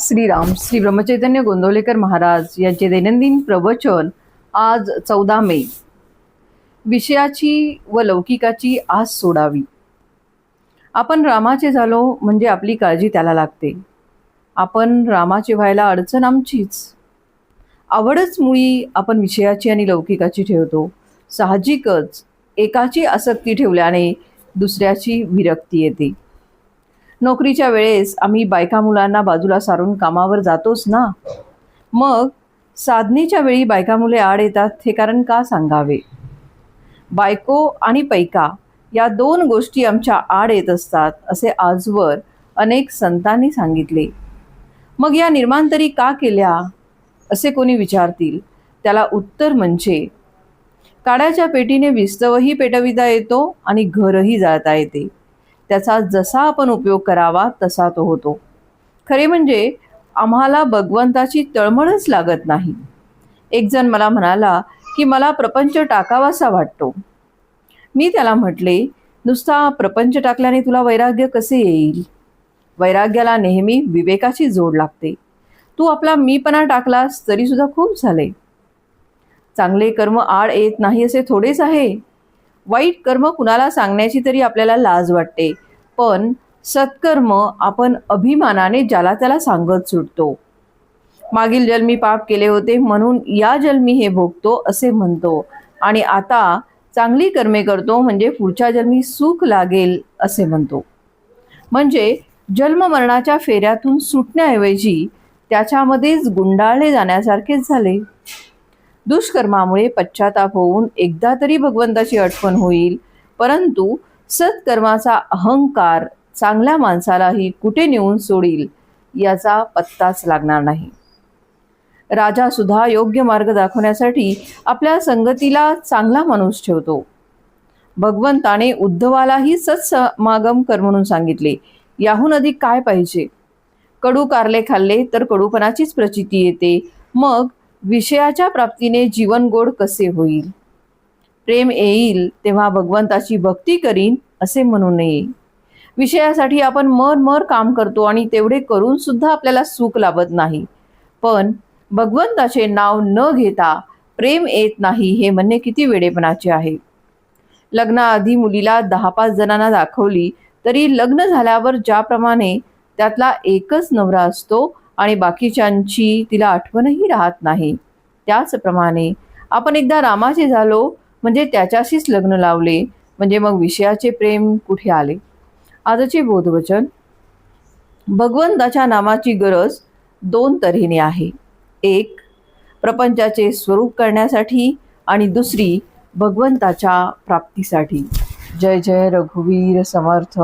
श्रीराम श्री ब्रह्मचैतन्य गोंदवलेकर महाराज यांचे दैनंदिन प्रवचन आज चौदा मे. विषयाची व लौकिकाची आस सोडावी. आपण रामाचे झालो म्हणजे आपली काळजी त्याला लागते. आपण रामाचे व्हायला अडचण आमचीच. आवडच मुळी आपण विषयाची आणि लौकिकाची ठेवतो. साहजिकच एकाची आसक्ती ठेवल्याने दुसऱ्याची विरक्ती येते. नोकरीच्या वेळेस आम्ही बायका मुलांना बाजूला सारून कामावर जातोच ना. मग साधनेच्या वेळी बायका मुले आड येतात हे कारण का सांगावे? बायको आणि पैका या दोन गोष्टी आमच्या आड येत असतात असे आजवर अनेक संतांनी सांगितले. मग या निर्माण तरी का केल्या? असे कोणी विचारतील. त्याला उत्तर म्हणजे काड्याच्या पेटीने विस्तवही पेटविता येतो आणि घरही जाळता येते. त्याचा जसा आपण उपयोग करावा तसा तो होतो. खरे म्हणजे आम्हाला भगवंताची तळमळच लागत नाही. एकजण मला म्हणाला की मला प्रपंच टाकावासा वाटतो. मी त्याला म्हटले नुसता प्रपंच टाकल्याने तुला वैराग्य कसे येईल? वैराग्याला नेहमी विवेकाची जोड लागते. तू आपला मीपणा टाकलास तरीसुद्धा खूप झाले. चांगले कर्म आड येत नाही असे थोडेच आहे. वाईट कर्म कुणाला सांगण्याची तरी आपल्याला लाज वाटते. पण सत्कर्म आपण अभिमानाने ज्याला त्याला सांगत सुटतो. मागील जन्मी पाप केले होते म्हणून या जन्मी हे भोगतो असे म्हणतो. आणि आता चांगली कर्मे करतो म्हणजे पुढच्या जन्मी सुख लागेल असे म्हणतो. म्हणजे जन्म मरणाच्या फेऱ्यातून सुटण्याऐवजी त्याच्यामध्येच गुंडाळले जाण्यासारखेच झाले. दुष्कर्मामुळे पश्चाताप होऊन एकदा तरी भगवंताची आठवण होईल. परंतु सत्कर्माचा अहंकार चांगल्या माणसालाही कुठे नेऊन सोडील याचा पत्ताच लागणार नाही. राजा सुद्धा योग्य मार्ग दाखवण्यासाठी आपल्या संगतीला चांगला माणूस ठेवतो. भगवंताने उद्धवालाही सत्समागम कर म्हणून सांगितले. याहून अधिक काय पाहिजे? कडू कारले खाल्ले तर कडूपणाचीच प्रचिती येते. मग विषयाच्या प्राप्तीने जीवन गोड कसे होईल? प्रेम येईल तेव्हा भगवंताची भक्ती करीन असे म्हणू नये विषयासाठी आपण मर मर काम करतो आणि तेवढे करून सुद्धा आपल्याला सुख लाभत नाही. पण भगवंताचे नाव न घेता प्रेम येत नाही हे म्हणणे किती वेडेपणाचे आहे. लग्नाआधी मुलीला दहा पाच जणांना दाखवली तरी लग्न झाल्यावर ज्याप्रमाणे त्यातला एकच नवरा असतो आणि बाकीच्यांची तिला आठवणही राहत नाही. त्याचप्रमाणे आपण एकदा रामाचे झालो म्हणजे त्याच्याशीच लग्न लावले म्हणजे मग विषयाचे प्रेम कुठे आले? आजचे बोधवचन भगवंताच्या नामाची गरज दोन तऱ्हेने आहे. एक प्रपंचाचे स्वरूप करण्यासाठी आणि दुसरी भगवंताच्या प्राप्तीसाठी. जय जय रघुवीर समर्थ.